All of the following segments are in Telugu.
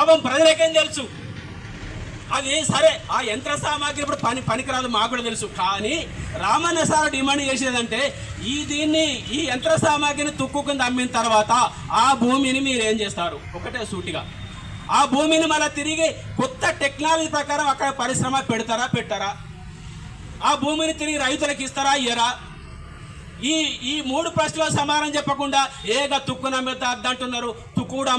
పాపం ప్రజలకేం తెలుసు? అది సరే ఆ యంత్ర సామాగ్రి ఇప్పుడు పని పనికిరాదు మాకు కూడా తెలుసు. కానీ రామన్న సార్ డిమాండ్ చేసేదంటే ఈ దీన్ని ఈ యంత్ర సామాగ్రిని తుక్కుకుంది అమ్మిన తర్వాత ఆ భూమిని మీరు ఏం చేస్తారు? ఒకటే సూటిగా. ఆ భూమిని మళ్ళీ తిరిగి కొత్త టెక్నాలజీ ప్రకారం అక్కడ పరిశ్రమ పెడతారా పెట్టారా? ఆ భూమిని తిరిగి రైతులకు ఇస్తారా ఇయ్యరా? ఈ ఈ మూడు ప్రశ్నలు సమాధానం చెప్పకుండా ఏగా తుక్కును అమ్మితే అద్దంటున్నారు తుక్కుడు కూడా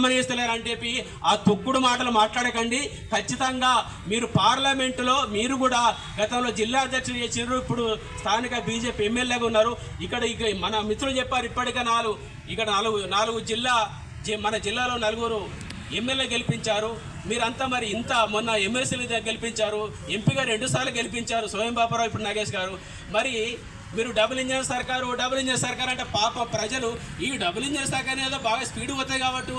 అని చెప్పి. ఆ తుక్కుడు మాటలు మాట్లాడకండి. ఖచ్చితంగా మీరు పార్లమెంటులో మీరు కూడా గతంలో జిల్లా అధ్యక్షులు చేసినారు ఇప్పుడు స్థానిక బీజేపీ ఎమ్మెల్యేగా ఉన్నారు. ఇక్కడ ఇక మన మిత్రులు చెప్పారు ఇప్పటికే నాలుగు ఇక్కడ నాలుగు నాలుగు జిల్లా జి- మన జిల్లాలో నలుగురు ఎమ్మెల్యే గెలిపించారు. మీరంతా మరి ఇంత మొన్న ఎమ్మెల్సీలు గెలిపించారు. ఎంపీగా రెండుసార్లు గెలిపించారు. స్వయం బాపారావు ఇప్పుడు నాగేష్ గారు. మరి మీరు డబుల్ ఇంజన్ సర్కారు డబుల్ ఇంజన్ సర్కార్ అంటే పాప ప్రజలు ఈ డబుల్ ఇంజన్ సర్కార్ ఏదో బాగా స్పీడ్ పోతాయి కాబట్టి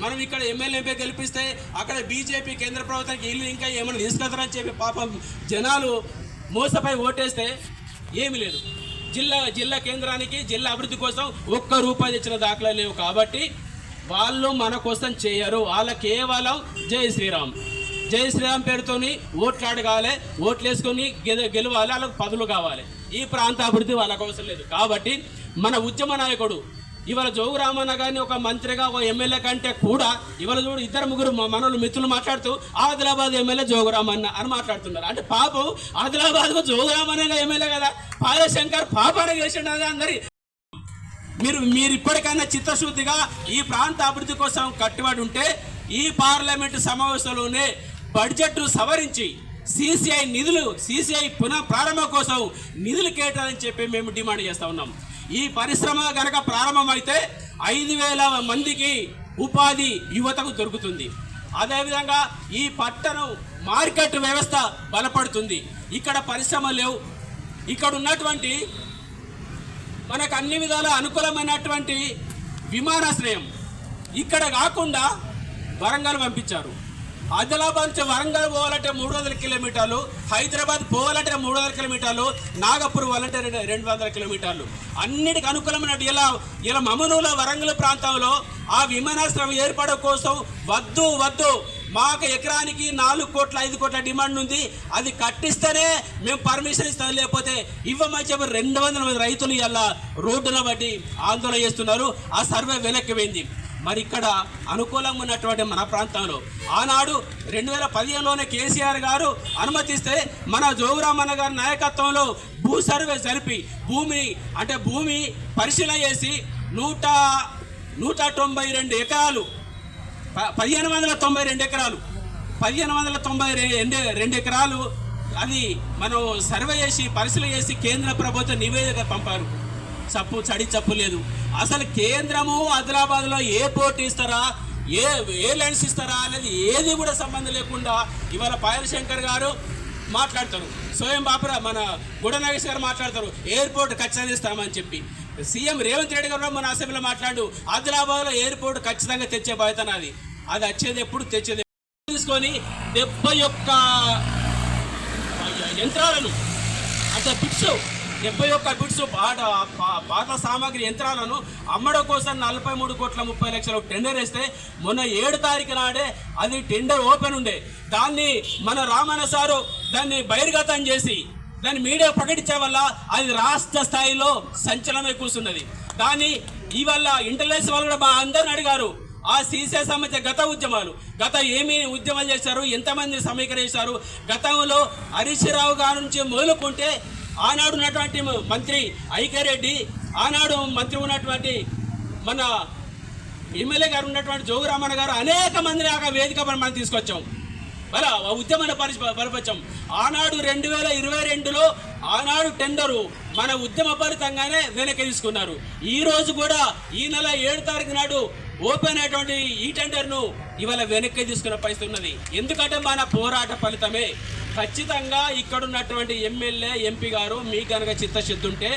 మనం ఇక్కడ ఎమ్మెల్యే ఎంపీ గెలిపిస్తే అక్కడ బీజేపీ కేంద్ర ప్రభుత్వానికి ఇల్లు ఇంకా ఏమైనా తీసుకెళ్తారని చెప్పి పాపం జనాలు మోసపై ఓటేస్తే ఏమీ లేదు. జిల్లా జిల్లా కేంద్రానికి జిల్లా అభివృద్ధి కోసం ఒక్క రూపాయి తెచ్చిన దాఖలా లేవు కాబట్టి వాళ్ళు మన కోసం చేయరు. వాళ్ళ కేవలం జై శ్రీరామ్. జై శ్రీరామ్ పేరుతోని ఓట్లు అడగాలి ఓట్లు వేసుకొని గెల- గెలవాలి వాళ్ళకి పదులు కావాలి. ఈ ప్రాంత అభివృద్ధి వాళ్ళకు అవసరం లేదు. కాబట్టి మన ఉద్యమ నాయకుడు ఇవాళ జోగు రామన్న గారిని ఒక మంత్రిగా ఒక ఎమ్మెల్యే కంటే కూడా ఇవాళ చూడు ఇద్దరు ముగ్గురు మనలు మిత్రులు మాట్లాడుతూ ఆదిలాబాద్ ఎమ్మెల్యే జోగురామన్న అని మాట్లాడుతున్నారు. అంటే పాపం ఆదిలాబాద్కు జోగురామన్న ఎమ్మెల్యే కదా. పాదశంకర్ పాపాన చేసిండు అది అందరి. మీరు మీరు ఇప్పటికైనా చిత్తశుద్ధిగా ఈ ప్రాంత అభివృద్ధి కోసం కట్టుబడి ఉంటే ఈ పార్లమెంటు సమావేశంలోనే బడ్జెట్ సవరించి సిసిఐ నిధులు సిసిఐ పునః ప్రారంభం కోసం నిధులు కేటాయని చెప్పి మేము డిమాండ్ చేస్తూ ఉన్నాం. ఈ పరిశ్రమ కనుక ప్రారంభమైతే ఐదు వేల మందికి ఉపాధి యువతకు దొరుకుతుంది. అదేవిధంగా ఈ పట్టణం మార్కెట్ వ్యవస్థ బలపడుతుంది. ఇక్కడ పరిశ్రమ లేవు. ఇక్కడ ఉన్నటువంటి మనకు అన్ని విధాల అనుకూలమైనటువంటి విమానాశ్రయం. ఇక్కడ కాకుండా వరంగల్ పంపించారు. ఆదిలాబాద్ నుంచి వరంగల్ పోవాలంటే మూడు వందల కిలోమీటర్లు హైదరాబాద్ పోవాలంటే మూడు వందల కిలోమీటర్లు నాగపూర్ పోవాలంటే రెండు రెండు వందల కిలోమీటర్లు. అన్నిటికి అనుకూలమైన ఇలా ఇలా మమనూల వరంగల్ ప్రాంతంలో ఆ విమానాశ్రయం ఏర్పడడం కోసం వద్దు వద్దు. మాకు ఎకరానికి నాలుగు కోట్ల ఐదు కోట్ల డిమాండ్ ఉంది. అది కట్టిస్తేనే మేము పర్మిషన్ ఇస్తాం. లేకపోతే ఇవ్వమని చెప్పి రెండు వందల మంది రైతులు ఇలా రోడ్డున బట్టి ఆందోళన చేస్తున్నారు. ఆ సర్వే వెనక్కి పోయింది. మరి ఇక్కడ అనుకూలంగా ఉన్నటువంటి మన ప్రాంతంలో. ఆనాడు రెండు వేల పదిహేనులోనే కేసీఆర్ గారు అనుమతిస్తే మన జోగురామన్న గారి నాయకత్వంలో భూ సర్వే జరిపి భూమి అంటే భూమి పరిశీలన చేసి నూట నూట తొంభై రెండు ఎకరాలు ప- పదిహేను వందల తొంభై రెండు ఎకరాలు పదిహేను వందల తొంభై రెండు రెండు ఎకరాలు అది మనం సర్వే చేసి పరిశీలన చేసి కేంద్ర ప్రభుత్వ నివేదిక పంపారు. చప్పు చడి చప్పు లేదు. అసలు కేంద్రము ఆదిలాబాద్లో ఏ పోటీ ఇస్తారా? ఏ ఏ లెన్స్ ఇస్తారా అనేది ఏది కూడా సంబంధం లేకుండా ఇవాళ పాయల శంకర్ గారు మాట్లాడతారు. స్వయం బాపురా మన గుడ గుడనాగేష్ గారు మాట్లాడతారు. ఎయిర్పోర్ట్ ఖచ్చితంగా ఇస్తామని చెప్పి. సీఎం రేవంత్ రెడ్డి గారు మన అసెంబ్లీలో మాట్లాడు. ఆదిలాబాద్లో ఎయిర్పోర్ట్ ఖచ్చితంగా తెచ్చే బాధ్యత నాది. అది వచ్చేది ఎప్పుడు తెచ్చేది తీసుకొని డెబ్బై ఒక్క యంత్రాలను అంటే పిచ్చు డెబ్బై ఒక్క బిట్స్ పాట పా- పాత సామాగ్రి యంత్రాలను అమ్మడం కోసం నలభై మూడు కోట్ల ముప్పై లక్షలు టెండర్ వేస్తే మొన్న ఏడు తారీఖు నాడే అది టెండర్ ఓపెన్ ఉండే. దాన్ని మన రామన్న సారు దాన్ని బహిర్గతం చేసి దాన్ని మీడియా ప్రకటించే వల్ల అది రాష్ట్ర స్థాయిలో సంచలనమై కూర్చున్నది. దాన్ని ఇవల్ల ఇంటెలిజెన్స్ వాళ్ళు కూడా మా అందరిని అడిగారు. ఆ సీసే సంబంధించిన గత ఉద్యమాలు గత ఏమి ఉద్యమాలు చేశారు ఎంతమంది సమీకరించారు గతంలో హరీష్ రావు గారి నుంచి మొదలుకుంటే ఆనాడు ఉన్నటువంటి మంత్రి ఐకారెడ్డి ఆనాడు మంత్రి ఉన్నటువంటి మన ఎమ్మెల్యే గారు ఉన్నటువంటి జోగురామన్న గారు అనేక మందిని ఆ వేదిక మనం మనం తీసుకొచ్చాం. అలా ఉద్యమాన్ని పరిచి బలపరిచాం. ఆనాడు రెండు వేల ఇరవై రెండులో ఆనాడు టెండరు మన ఉద్యమ ఫలితంగానే వెనక్కి తీసుకున్నారు. ఈ రోజు కూడా ఈ నెల ఏడు తారీఖు నాడు ఓపెన్ అయినటువంటి ఈ టెండర్ను ఇవాళ వెనక్కి తీసుకున్న పరిస్థితి ఉన్నది. ఎందుకంటే మన పోరాట ఫలితమే. ఖచ్చితంగా ఇక్కడ ఉన్నటువంటి ఎమ్మెల్యే ఎంపీ గారు మీకు కనుక చిత్తశుద్ధి ఉంటే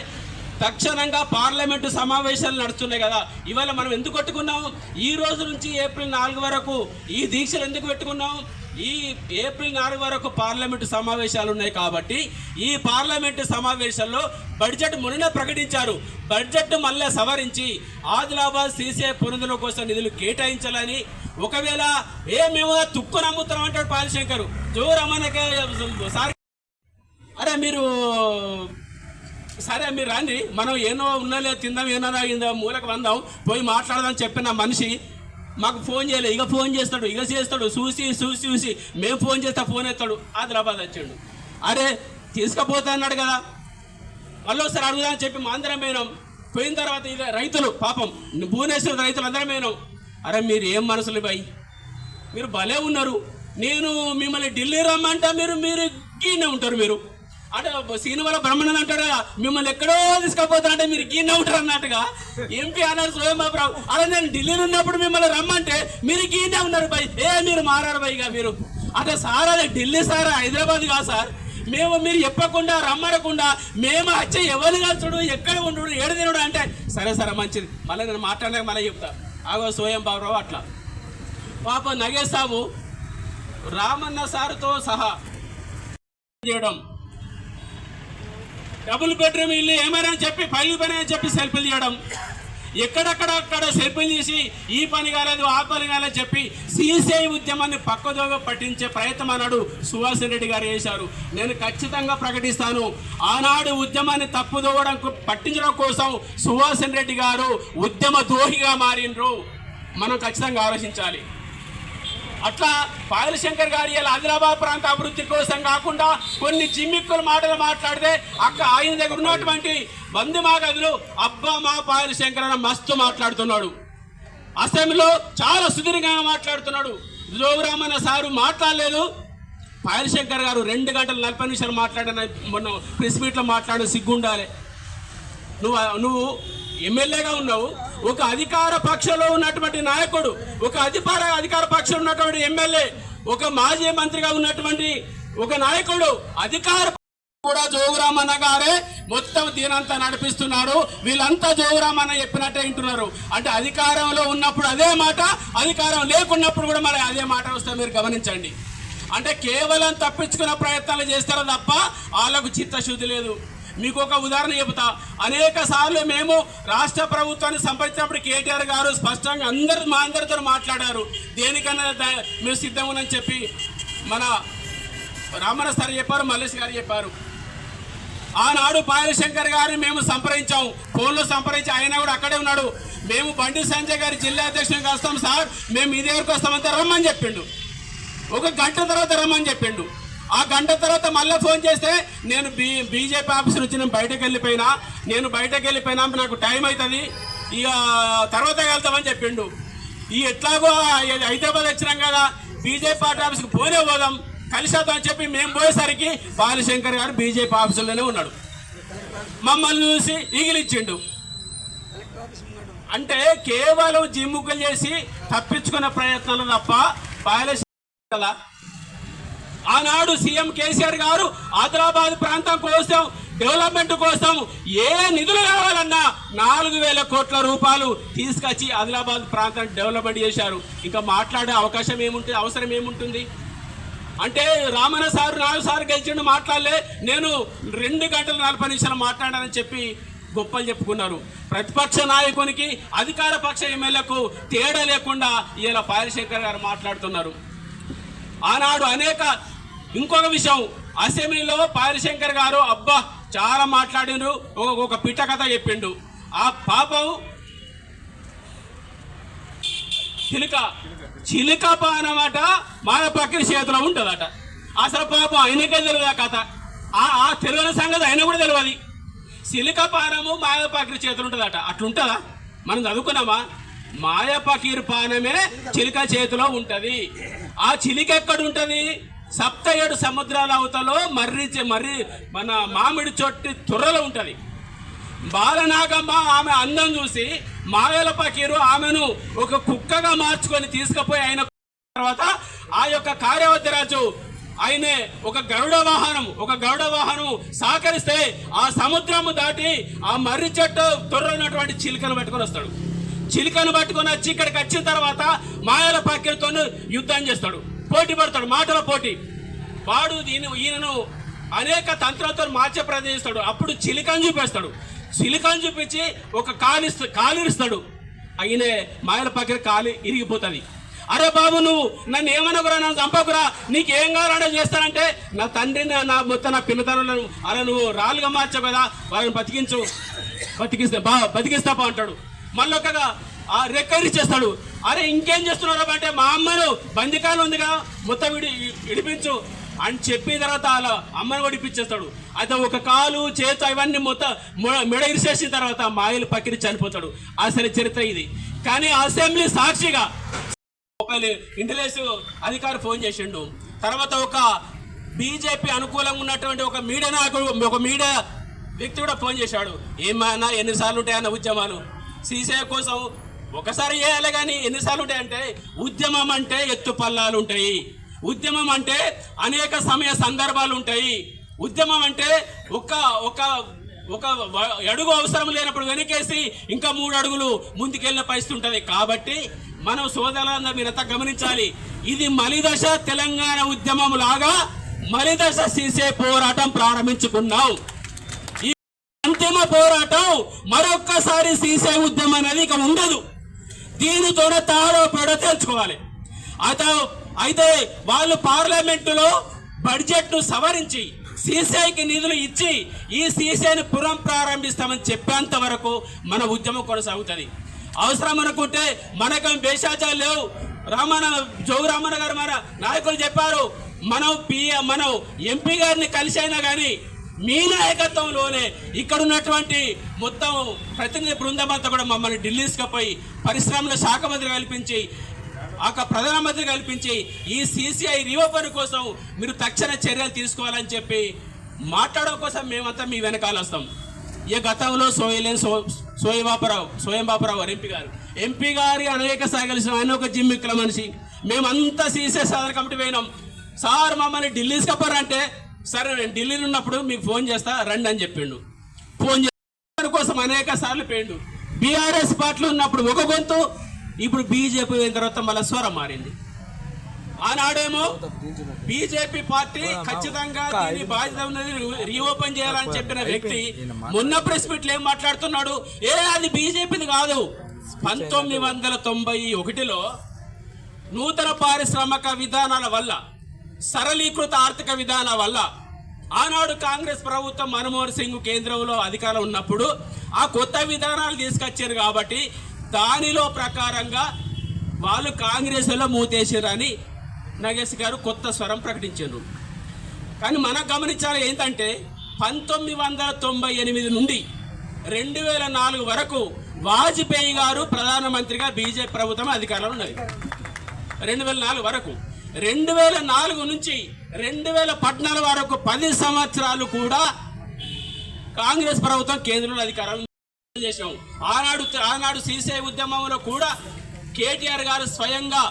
తక్షణంగా పార్లమెంటు సమావేశాలు నడుస్తున్నాయి కదా. ఇవాళ మనం ఎందుకు కొట్టుకున్నాం? ఈ రోజు నుంచి ఏప్రిల్ నాలుగు వరకు ఈ దీక్షలు ఎందుకు పెట్టుకున్నాం? ఈ ఏప్రిల్ నాలుగు వరకు పార్లమెంటు సమావేశాలు ఉన్నాయి కాబట్టి ఈ పార్లమెంటు సమావేశాల్లో బడ్జెట్ మొన్న ప్రకటించారు. బడ్జెట్ మళ్ళీ సవరించి ఆదిలాబాద్ సీసీఐ పునరుల కోసం నిధులు కేటాయించాలని ఒకవేళ ఏ మేము తుక్కు నమ్ముతున్నాం అంటాడు పాలశంకర్. జోరమ్మనకే సార్. అరే మీరు సరే మీరు రండి. మనం ఏనో ఉన్నలే తిందాం ఏనో అయిందా మూలకు వందాం పోయి మాట్లాడదాం చెప్పిన మనిషి మాకు ఫోన్ చేయలేదు ఇక ఫోన్ చేస్తాడు ఇక చేస్తాడు చూసి చూసి చూసి. మేము ఫోన్ చేస్తా ఫోన్ ఎత్తాడు. ఆదిలాబాద్ వచ్చాడు. అరే తీసుకుపోతా అన్నాడు కదా. మళ్ళీ ఒకసారి అడుగుదామని చెప్పి మా అందరం పోయినాం. పోయిన తర్వాత ఇక రైతులు పాపం భువనేశ్వర రైతులు అందరం పోయినాం. అరే మీరు ఏం మనసులు భయ్ మీరు భలే ఉన్నారు. నేను మిమ్మల్ని ఢిల్లీ రమ్మంటే మీరు మీరు గీనే ఉంటారు మీరు. అంటే సీనివల బ్రహ్మణన్ అంటాడు? మిమ్మల్ని ఎక్కడో తీసుకుపోతారంటే మీరు గీనే ఉంటారు అన్నట్టుగా. ఎంపీ అన్నారు స్వయం బాబురావు అలా నేను ఢిల్లీలో ఉన్నప్పుడు మిమ్మల్ని రమ్మంటే మీరు గీనే ఉన్నారు బై ఏ మీరు మారారు భయ్గా మీరు. అంటే సార్ అదే ఢిల్లీ సార్ హైదరాబాద్ కాదు సార్. మేము మీరు చెప్పకుండా రమ్మనకుండా మేము వచ్చే ఎవరు కలుచుడు ఎక్కడ ఉండు ఏడు తినడు అంటే సరే సరే మంచిది. మళ్ళీ నేను మాట్లాడలేక మళ్ళీ చెప్తాను ఆగో సోయం బాబురావు అట్లా. పాప నగేస్తాము రామన్న సార్తో సహా చేయడం. డబుల్ బెడ్రూమ్ ఇల్లు ఏమైనా అని చెప్పి పైలు పని అని చెప్పి సెల్ఫీలు చేయడం ఎక్కడక్కడ అక్కడ సెల్ఫీలు ఈ పని కాలేదు ఆ పని కాలేదు చెప్పి సిసిఐ ఉద్యమాన్ని పక్కదోవ పట్టించే ప్రయత్నం అన్నాడు సుభాష్ రెడ్డి గారు చేశారు. నేను ఖచ్చితంగా ప్రకటిస్తాను. ఆనాడు ఉద్యమాన్ని తప్పుదోవడం పట్టించడం కోసం సుభాష్ రెడ్డి గారు ఉద్యమ దోహిగా మారిండ్రు. మనం ఖచ్చితంగా ఆలోచించాలి. అట్లా పాయలశంకర్ గారి గారు ఇలా ఆదిలాబాద్ ప్రాంత అభివృద్ధి కోసం కాకుండా కొన్ని జిమ్మిక్కుల మాటలు మాట్లాడితే అక్క ఆయన దగ్గర ఉన్నటువంటి బంది మాగదులు అబ్బా మా పాయలశంకర్ అన్న మస్తు మాట్లాడుతున్నాడు. అసెంబ్లీలో చాలా సుదీర్ఘంగా మాట్లాడుతున్నాడు. జోగురామన్న సారు మాట్లాడలేదు. పాయలశంకర్ గారు రెండు గంటల నలభై నిమిషాలు మాట్లాడిన మొన్న ప్రెస్ మీట్లో మాట్లాడిన సిగ్గుండాలి నువ్వు నువ్వు ఎమ్మెల్యేగా ఉన్నావు. ఒక అధికార పక్షంలో ఉన్నటువంటి నాయకుడు ఒక అధికార అధికార పక్షంలో ఉన్నటువంటి ఎమ్మెల్యే ఒక మాజీ మంత్రిగా ఉన్నటువంటి ఒక నాయకుడు అధికార కూడా జోగురామన్న గారే మొత్తం దీనంతా నడిపిస్తున్నారు. వీళ్ళంతా జోగురామన్న చెప్పినట్టే వింటున్నారు. అంటే అధికారంలో ఉన్నప్పుడు అదే మాట అధికారం లేకున్నప్పుడు కూడా మరి అదే మాట వస్తే మీరు గమనించండి. అంటే కేవలం తప్పించుకునే ప్రయత్నాలు చేస్తారో తప్ప వాళ్ళకు చిత్తశుద్ధి లేదు. మీకు ఒక ఉదాహరణ చెబుతా. అనేక సార్లు మేము రాష్ట్ర ప్రభుత్వాన్ని సంప్రదించినప్పుడు కేటీఆర్ గారు స్పష్టంగా అందరు మా అందరితో మాట్లాడారు. దేనికన్నా ద- మేము సిద్ధం ఉందని చెప్పి మన రామణ సార్ చెప్పారు మల్లేష్ గారు చెప్పారు. ఆనాడు పాయలశంకర్ గారిని మేము సంప్రదించాం. ఫోన్లో సంప్రదించి ఆయన కూడా అక్కడే ఉన్నాడు. మేము బండి సంజయ్ గారి జిల్లా అధ్యక్షునికి వస్తాం సార్. మేము ఇదే వరకు వస్తామంటే రమ్మని చెప్పిండు. ఒక గంట తర్వాత రమ్మని చెప్పిండు. ఆ గంట తర్వాత మళ్ళీ ఫోన్ చేస్తే నేను బీ బీజేపీ ఆఫీస్ నుంచి నేను బయటకు వెళ్ళిపోయినా. నేను బయటకు వెళ్ళిపోయినా నాకు టైం అవుతుంది. ఇక తర్వాత వెళ్తామని చెప్పిండు. ఈ ఎట్లాగో హైదరాబాద్ వచ్చినాం కదా బీజేపీ పార్టీ ఆఫీస్కి పోనే పోదాం. కలిసేద్దామని చెప్పి మేము పోయేసరికి బాలశంకర్ గారు బీజేపీ ఆఫీసులోనే ఉన్నాడు. మమ్మల్ని చూసి ఈగిలిచ్చిండు. అంటే కేవలం జిమ్ముకలు చేసి తప్పించుకునే ప్రయత్నాలు తప్ప బాలశంకర్ ఆనాడు సీఎం కేసీఆర్ గారు ఆదిలాబాద్ ప్రాంతం కోసం డెవలప్మెంట్ కోసం ఏ నిధులు కావాలన్నా నాలుగు వేల కోట్ల రూపాయలు తీసుకొచ్చి ఆదిలాబాద్ ప్రాంతాన్ని డెవలప్మెంట్ చేశారు. ఇంకా మాట్లాడే అవకాశం ఏముంటుంది అవసరం ఏముంటుంది? అంటే రామన్న సారు నాలుగు సార్ గెలిచిండు మాట్లాడలే. నేను రెండు గంటల నలభై నిమిషాలు మాట్లాడానని చెప్పి గొప్పలు చెప్పుకున్నారు. ప్రతిపక్ష నాయకునికి అధికార పక్ష ఎమ్మెల్యేకు తేడా లేకుండా ఇలా పాలశేఖర్ గారు మాట్లాడుతున్నారు. ఆనాడు అనేక ఇంకొక విషయం అసెంబ్లీలో పారిశంకర్ గారు అబ్బా చాలా మాట్లాడిండ్రు ఒక ఒక పిట్ట కథ చెప్పిండు. ఆ పాపం చిలుక చిలుక పానమాట మన పక్కన చేతిలో ఉంటుందట. అసలు పాపం ఆయనకే తెలియదు ఆ కథ. ఆ ఆ తెలియని సంగతి ఆయన కూడా తెలియదు చిలుక పానము మాయ పక్కన చేతులు ఉంటుందట. అట్లుంటుందా? మనం చదువుకున్నామా? మాయ పకీర్ పానమే చిలుక చేతిలో ఉంటుంది. ఆ చిలుక ఎక్కడ ఉంటుంది సప్త ఏడు సముద్రాల అవతలో మర్రిచే మర్రి మన మామిడి చొట్టి తుర్రలో ఉంటుంది. బాలనాగమ్మ ఆమె అందం చూసి మాయల పకీరు ఆమెను ఒక కుక్కగా మార్చుకొని తీసుకుపోయి ఆయన తర్వాత ఆ యొక్క కార్యవద్యరాజు ఆయనే ఒక గరుడ వాహనం ఒక గరుడ వాహనం సహకరిస్తే ఆ సముద్రము దాటి ఆ మర్రి చెట్టు తొర్రనటువంటి చిలుకను పట్టుకొని వస్తాడు. చిలుకను పట్టుకొని వచ్చి ఇక్కడికి వచ్చిన తర్వాత మాయల పక్కలతో యుద్ధం చేస్తాడు. పోటీ పడతాడు మాటల పోటీ. వాడు దీని ఈయనను అనేక తంత్రాలతో మార్చే ప్రయత్నిస్తాడు అప్పుడు చిలికను చూపిస్తాడు. చిలికను చూపించి ఒక కాలిస్త కాలిరుస్తాడు అయినే మాయల పక్కన కాలి ఇరిగిపోతుంది. అరే బాబు నువ్వు నన్ను ఏమనకురా నన్ను చంపకురా నీకు ఏం కావాలంటే చేస్తానంటే నా తండ్రిని నా మొత్తం నా పిన్నతనులను అలా నువ్వు రాళ్ళుగా మార్చావు కదా వాళ్ళని బతికించు. బతికిస్తే బా బతికిస్తాపా అంటాడు. మళ్ళీ ఆ రెక్కరి చేస్తాడు. అరే ఇంకేం చేస్తున్నారు అంటే మా అమ్మను బందికాలు ఉందిగా మొత్తం విడి విడిపించు అని చెప్పిన తర్వాత అలా అమ్మను విడిపించేస్తాడు అయితే ఒక కాలు చేత ఇవన్నీ మొత్తం మెడ ఇరిసేసిన తర్వాత మాయలు పక్కిని చనిపోతాడు. అసలు చరిత్ర ఇది. కానీ అసెంబ్లీ సాక్షిగా ఒక ఇంటెలిజెన్స్ అధికారి ఫోన్ చేసిండు. తర్వాత ఒక బీజేపీ అనుకూలంగా ఉన్నటువంటి ఒక మీడియా నాయకుడు ఒక మీడియా వ్యక్తి కూడా ఫోన్ చేశాడు. ఏమన్నా ఎన్నిసార్లు ఉంటాయన్న ఉద్యమాలు? సీసీఐ కోసం ఒకసారి చేయాలి కానీ ఎన్నిసార్లు ఉంటాయంటే ఉద్యమం అంటే ఎత్తు పల్లాలు ఉంటాయి. ఉద్యమం అంటే అనేక సమయ సందర్భాలు ఉంటాయి. ఉద్యమం అంటే ఒక ఒక ఒక అడుగు అవసరం లేనప్పుడు వెనకేసి ఇంకా మూడు అడుగులు ముందుకెళ్ళిన పరిస్థితి ఉంటుంది. కాబట్టి మనం సోదరులందరూ మీరంతా గమనించాలి? ఇది మలిదశ తెలంగాణ ఉద్యమం లాగా మలిదశ సీసే పోరాటం ప్రారంభించుకున్నాం. ఈ అంతిమ పోరాటం మరొక్కసారి సీసే ఉద్యమం అనేది ఇక ఉండదు. దీనితోనే తాడో తెలుసుకోవాలి. అయితే అయితే వాళ్ళు పార్లమెంటులో బడ్జెట్ను సవరించి సీసీఐకి నిధులు ఇచ్చి ఈ సీసీఐని పురం ప్రారంభిస్తామని చెప్పేంత వరకు మన ఉద్యమం కొనసాగుతుంది. అవసరం అనుకుంటే మనకం భేషాచాలు లేవు. రామన్న జోగు రామన్న గారు మన నాయకులు చెప్పారు మనం పిఏ మనం ఎంపీ గారిని కలిసి అయినా కానీ మీ నాయకత్వంలోనే ఇక్కడ ఉన్నటువంటి మొత్తం ప్రతినిధి బృందం అంతా కూడా మమ్మల్ని ఢిల్లీస్కి పోయి పరిశ్రమల శాఖ మంత్రి కల్పించి ఆ ప్రధానమంత్రి కల్పించి ఈ సీసీఐ రీఓపెన్ కోసం మీరు తక్షణ చర్యలు తీసుకోవాలని చెప్పి మాట్లాడడం కోసం మేమంతా మీ వెనకాల వస్తాం. ఈ గతంలో సోయలేని సో సోయం బాపరావు సోయం గారు ఎంపీ గారు. ఎంపీ గారి అనేక సాగలిసిన ఆయన ఒక జిమ్మిక్కుల మనిషి. మేమంతా సీసీఐ సాధన కమిటీ పోయినాం. సార్ మమ్మల్ని ఢిల్లీస్కి కప్పారంటే సరే నేను ఢిల్లీలో ఉన్నప్పుడు మీకు ఫోన్ చేస్తా రండి అని చెప్పిండు. ఫోన్ చేసిన కోసం అనేక సార్లు పోయిండు బీఆర్ఎస్ పార్టీలో ఉన్నప్పుడు ఒక గొంతు ఇప్పుడు బీజేపీ అయిన తర్వాత మళ్ళీ స్వరం మారింది. ఆనాడేమో బీజేపీ పార్టీ ఖచ్చితంగా దీని బాధ్యత ఉన్నది రీఓపెన్ చేయాలని చెప్పిన వ్యక్తి మొన్న ప్రెస్ మీట్ ఏం మాట్లాడుతున్నాడు? ఏ అది బీజేపీది కాదు. పంతొమ్మిది వందల తొంభై ఒకటిలో నూతన పారిశ్రామిక విధానాల వల్ల సరళీకృత ఆర్థిక విధానం వల్ల ఆనాడు కాంగ్రెస్ ప్రభుత్వం మన్మోహన్ సింగ్ కేంద్రంలో అధికారం ఉన్నప్పుడు ఆ కొత్త విధానాలు తీసుకొచ్చారు కాబట్టి దానిలో ప్రకారంగా వాళ్ళు కాంగ్రెస్లో మూతేసారని నగేష్ గారు కొత్త స్వరం ప్రకటించారు. కానీ మనం గమనించాలి ఏంటంటే పంతొమ్మిది వందల తొంభై ఎనిమిది నుండి రెండు వేల నాలుగు వరకు వాజ్పేయి గారు ప్రధానమంత్రిగా బీజేపీ ప్రభుత్వం అధికారంలో ఉన్నది. రెండు వేల నాలుగు వరకు. రెండు వేల నాలుగు నుంచి రెండు వేల పద్నాలుగు వరకు పది సంవత్సరాలు కూడా కాంగ్రెస్ ప్రభుత్వం కేంద్రంలో అధికారం చేసాం ఆనాడు ఆనాడు సీసీఐ ఉద్యమంలో కూడా కేటీఆర్ గారు స్వయంగా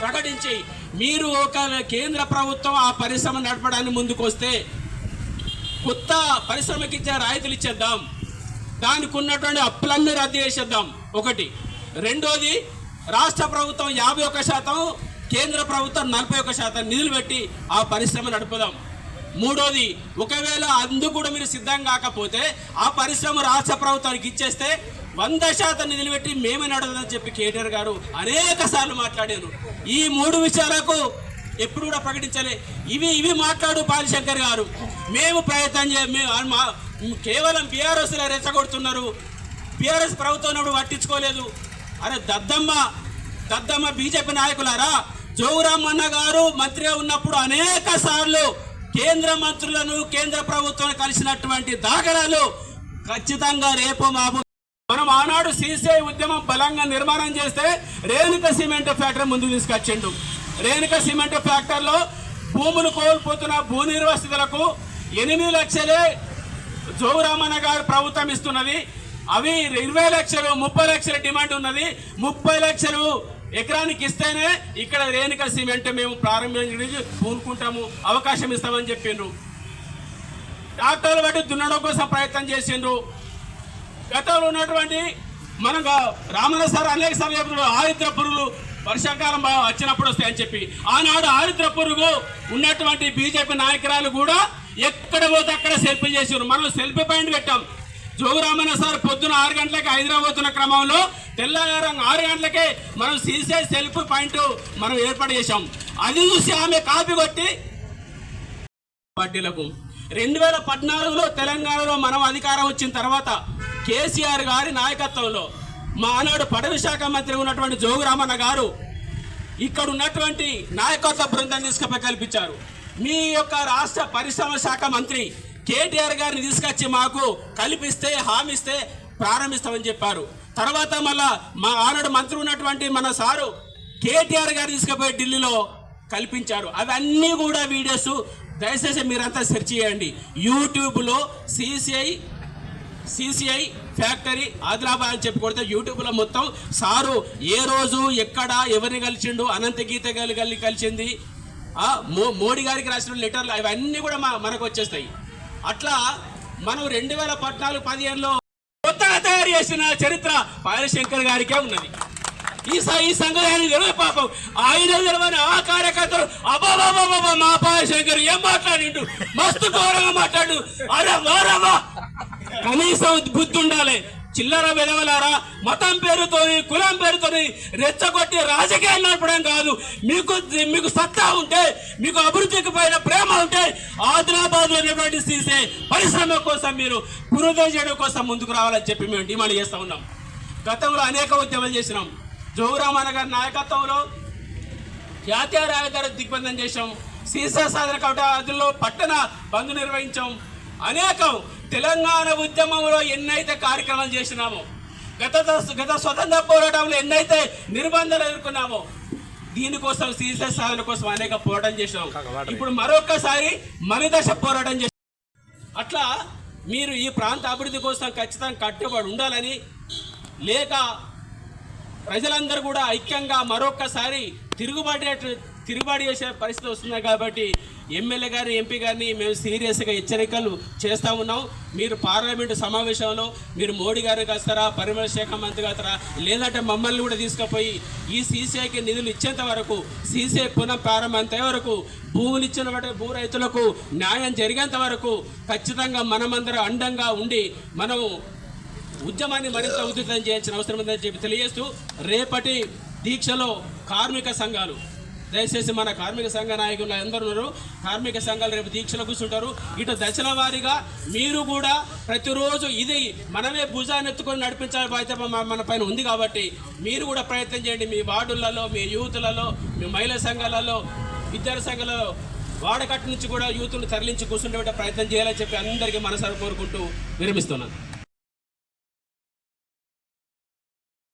ప్రకటించి మీరు ఒక కేంద్ర ప్రభుత్వం ఆ పరిశ్రమ నడపడానికి ముందుకొస్తే కొత్త పరిశ్రమకి ఇచ్చే రాయితీలు ఇచ్చేద్దాం. దానికి ఉన్నటువంటి అప్పులన్నీ రద్దు చేసేద్దాం. ఒకటి. రెండోది రాష్ట్ర ప్రభుత్వం యాభై ఒక్క శాతం కేంద్ర ప్రభుత్వం నలభై ఒక్క శాతం నిధులు పెట్టి ఆ పరిశ్రమ నడుపుదాం. మూడోది ఒకవేళ అందుకు కూడా మీరు సిద్ధం కాకపోతే ఆ పరిశ్రమ రాష్ట్ర ప్రభుత్వానికి ఇచ్చేస్తే వంద శాతం నిధులు పెట్టి మేమే నడవదని చెప్పి కేటీఆర్ గారు అనేక సార్లు మాట్లాడారు. ఈ మూడు విషయాలకు ఎప్పుడు కూడా ప్రకటించలే. ఇవి ఇవి మాట్లాడు పాలిశంకర్ గారు. మేము ప్రయత్నం చే మేము కేవలం బీఆర్ఎస్లో రెచ్చగొడుతున్నారు. బీఆర్ఎస్ ప్రభుత్వం పట్టించుకోలేదు. అరే దద్దమ్మ దద్దమ్మ బీజేపీ నాయకులారా జోగురామన్న గారు మంత్రిగా ఉన్నప్పుడు అనేక సార్లు కేంద్ర మంత్రులను కేంద్ర ప్రభుత్వం కలిసినటువంటి దాఖలాలు ఖచ్చితంగా రేపు మాపు మనం ఆనాడు సీసీఐ ఉద్యమం బలంగా నిర్మాణం చేస్తే రేణుక సిమెంట్ ఫ్యాక్టరీ ముందుకు తీసుకొచ్చిండు. రేణుక సిమెంట్ ఫ్యాక్టరీలో భూములు కోల్పోతున్న భూ నిర్వసితులకు ఎనిమిది లక్షలే జోగురామన్న గారు ప్రభుత్వం ఇస్తున్నది. అవి ఇరవై లక్షలు ముప్పై లక్షల డిమాండ్ ఉన్నది. ముప్పై లక్షలు ఎకరానికి ఇస్తేనే ఇక్కడ రేణుక సిమెంట్ మేము ప్రారంభించడానికి పూనుకుంటాము అవకాశం ఇస్తామని చెప్పిండ్రు. డాక్టర్లు బట్టి దున్నడం కోసం ప్రయత్నం చేసిండ్రు. గతంలో ఉన్నటువంటి మన రామణ సార్ అనేక సార్లు చెప్తున్నాడు ఆరిద్ర పురుగులు వర్షాకాలం బాగా వచ్చినప్పుడు వస్తాయని చెప్పి. ఆనాడు ఆరిద్ర పురుగు ఉన్నటువంటి బీజేపీ నాయకురాలు కూడా ఎక్కడ పోతే అక్కడ సెల్ఫీ చేసారు మనం సెల్ఫీ పాయింట్ పెట్టాం. జోగురామన్న సార్ పొద్దున ఆరు గంటలకి హైదరాబాద్ పోతున్న క్రమంలో తెల్లవారం ఆరు గంటలకే మనం సీసీ సెల్ఫ్ పాయింట్ మనం ఏర్పాటు చేశాం. అది చూసి ఆమె కాపీ కొట్టి పార్టీలకు. రెండు వేల పద్నాలుగులో తెలంగాణలో మనం అధికారం వచ్చిన తర్వాత కేసీఆర్ గారి నాయకత్వంలో మా ఆనాడు పడవి శాఖ మంత్రి ఉన్నటువంటి జోగురామన్న గారు ఇక్కడ ఉన్నటువంటి నాయకత్వ బృందాన్ని తీసుకుపోయి కల్పించారు. మీ యొక్క రాష్ట్ర పరిశ్రమ శాఖ మంత్రి కేటీఆర్ గారిని తీసుకొచ్చి మాకు కల్పిస్తే హామీస్తే ప్రారంభిస్తామని చెప్పారు. తర్వాత మళ్ళా మా ఆనాడు మంత్రి ఉన్నటువంటి మన సారు కేటీఆర్ గారు తీసుకుపోయి ఢిల్లీలో కల్పించారు. అవన్నీ కూడా వీడియోస్ దయచేసి మీరంతా సెర్చ్ చేయండి. యూట్యూబ్లో సిసిఐ సిసిఐ ఫ్యాక్టరీ ఆదిలాబాద్ అని చెప్పి కొడితే యూట్యూబ్లో మొత్తం సారు ఏ రోజు ఎక్కడ ఎవరిని కలిసిండు అనంత గీత గారి కలిసింది మో మోడీ గారికి రాసిన లెటర్లు అవన్నీ కూడా మా మనకు వచ్చేస్తాయి. అట్లా మనం రెండు వేల పద్నాలుగు పదిహేనులో కొత్తగా తయారు చేసిన చరిత్ర పాయలశంకర్ గారికే ఉన్నది. ఈ స- ఈ సంగతి ఆయన తెలియదు పాపం. ఆయన తెలియని ఆ కార్యకర్తలు అబాబాబాబా మా పాయశంకర్ ఏం మాట్లాడిండు? మస్తు గౌరవంగా మాట్లాడు. అరే వారవా కనీసం బుద్ధి ఉండాలి. చిల్లర విధవలారా మతం పేరుతోని కులం పేరుతోని రెచ్చగొట్టి రాజకీయాలు నడపడం కాదు. మీకు మీకు సత్తా ఉంటే మీకు అభివృద్ధికి పైన ప్రేమ ఉంటే ఆదిలాబాద్లో ఉన్నటువంటి సీసే పరిశ్రమ కోసం మీరు పురోగతి చేయడం కోసం ముందుకు రావాలని చెప్పి మేము డిమాండ్ చేస్తా ఉన్నాం. గతంలో అనేక ఉద్యమాలు చేసినాం. జోగురామాన గారి నాయకత్వంలో జాతీయ రహదారి దిగ్బంధం చేసాం సీసా సాధన కవటాదుల్లో పట్టణ బంద్ నిర్వహించాం. అనేకం తెలంగాణ ఉద్యమంలో ఎన్నైతే కార్యక్రమాలు చేసినామో గత దశ- గత స్వతంత్ర పోరాటంలో ఎన్నైతే నిర్బంధాలు ఎదుర్కొన్నామో దీనికోసం సీసా సాధన కోసం అనేక పోరాటం చేసినాం. ఇప్పుడు మరొకసారి మలిదశ పోరాటం చేసాం అట్లా మీరు ఈ ప్రాంత అభివృద్ధి కోసం ఖచ్చితంగా కట్టుబడి ఉండాలని లేక ప్రజలందరూ కూడా ఐక్యంగా మరొక్కసారి తిరుగుబాటు తిరుగుబాటు చేసే పరిస్థితి వస్తుంది కాబట్టి ఎమ్మెల్యే గారిని ఎంపీ గారిని మేము సీరియస్గా హెచ్చరికలు చేస్తూ ఉన్నాం. మీరు పార్లమెంటు సమావేశంలో మీరు మోడీ గారికి వస్తారా పరిమళ శాఖ మంత్రి కలుస్తారా లేదంటే మమ్మల్ని కూడా తీసుకుపోయి ఈ సీసీఐకి నిధులు ఇచ్చేంత వరకు సీసీఐ పునః ప్రారంభంతే వరకు భూములు ఇచ్చిన భూ రైతులకు న్యాయం జరిగేంత వరకు ఖచ్చితంగా మనమందరం అండంగా ఉండి మనం ఉద్యమాన్ని మరింత ఉధృతం చేయాల్సిన అవసరం ఉందని చెప్పి తెలియజేస్తూ రేపటి దీక్షలో కార్మిక సంఘాలు దయచేసి మన కార్మిక సంఘ నాయకులు అందరూ ఉన్నారు. కార్మిక సంఘాలు రేపు దీక్షలు కూర్చుంటారు. ఇటు దశల వారీగా మీరు కూడా ప్రతిరోజు ఇది మనమే భుజాన్ని ఎత్తుకొని నడిపించాలి బాధ్యత మన- మన పైన ఉంది కాబట్టి మీరు కూడా ప్రయత్నం చేయండి. మీ వార్డులలో మీ యూత్లలో మీ మహిళా సంఘాలలో విద్యార్థి సంఘాలలో వాడకట్టు నుంచి కూడా యూత్ను తరలించి కూర్చుండే ప్రయత్నం చేయాలని చెప్పి అందరికీ మనసారి కోరుకుంటూ విరమిస్తున్నాను.